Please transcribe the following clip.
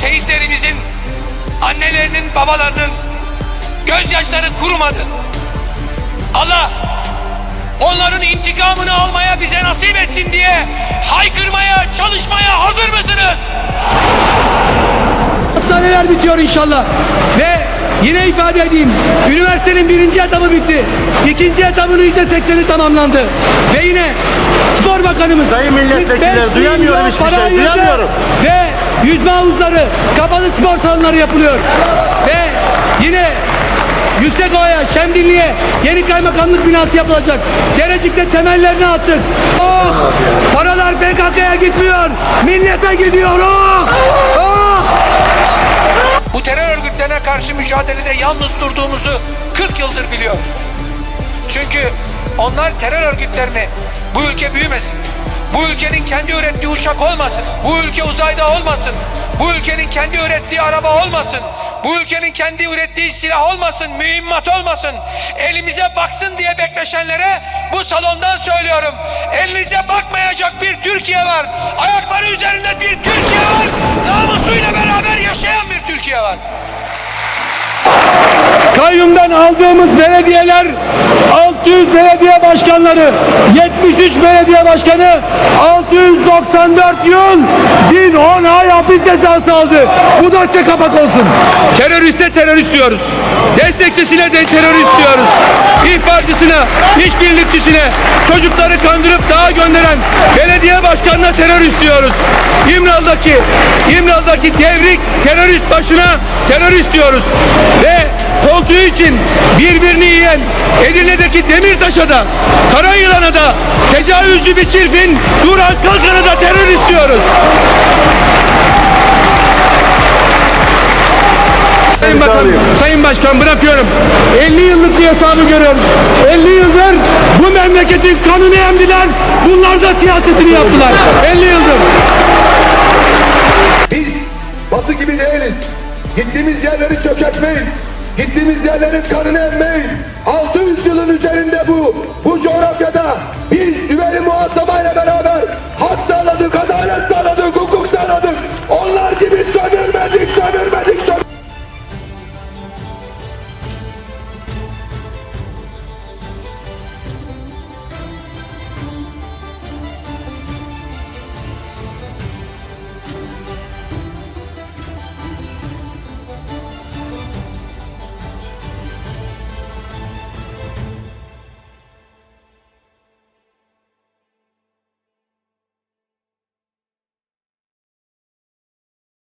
şehitlerimizin, annelerinin, babalarının gözyaşları kurumadı. Allah onların intikamını almaya bize nasip etsin diye haykırmaya, çalışmaya hazır mısınız? Hastaneler bitiyor inşallah. Ve yine ifade edeyim. Üniversitenin birinci etabı bitti. İkinci etabının yüzde sekseni tamamlandı. Ve yine spor bakanımız Sayın milletvekilleri, 45 duyamıyorum hiçbir şey, duyamıyorum. Ve yüzme havuzları, kapalı spor salonları yapılıyor. Ve yine Yüksekova'ya, Şemdinli'ye yeni kaymakamlık binası yapılacak. Derecik'te temellerini attık. Oh! Paralar PKK'ya gitmiyor. Millete gidiyor. Oh! Oh! Bu terör örgütlerine karşı mücadelede yalnız durduğumuzu 40 yıldır biliyoruz. Çünkü onlar terör örgütlerini bu ülke büyümesin. Bu ülkenin kendi ürettiği uçak olmasın. Bu ülke uzayda olmasın. Bu ülkenin kendi ürettiği araba olmasın. Bu ülkenin kendi ürettiği silah olmasın, mühimmat olmasın. Elimize baksın diye bekleşenlere bu salondan söylüyorum. Elinize bakmayacak bir Türkiye var. Ayakları üzerinde bir Türkiye var. Namusuyla beraber yaşayan bir Türkiye var. Kayyumdan aldığımız belediyeler 600 belediye başkanları 73 belediye başkanı 694 yıl 1010 ay hapis cezası aldı. Bu dosya kapak olsun. Teröriste terörist diyoruz. Destekçisine de terörist diyoruz. İhbarcısına, işbirlikçisine, çocukları kandırıp dağa gönderen belediye başkanına terörist diyoruz. İmralı'daki, İmralı'daki devrik terörist başına terörist diyoruz. Ve koltuğu için birbirini yiyen Edirne'deki Demirtaş'a da Karayılan'a da tecavüzcü bir çirkin Duran Kalkan'a da terörist diyoruz. Sayın Bakan, Sayın Başkan bırakıyorum. 50 yıllık bir hesabı görüyoruz. 50 yıldır bu memleketin kanını emdiler. Bunlar da siyasetini yaptılar. 50 yıldır. Biz batı gibi değiliz. Gittiğimiz yerleri çökertmeyiz. Gittiğimiz yerlerin kanını emmeyiz. 600 yılın üzerinde bu bu coğrafyada biz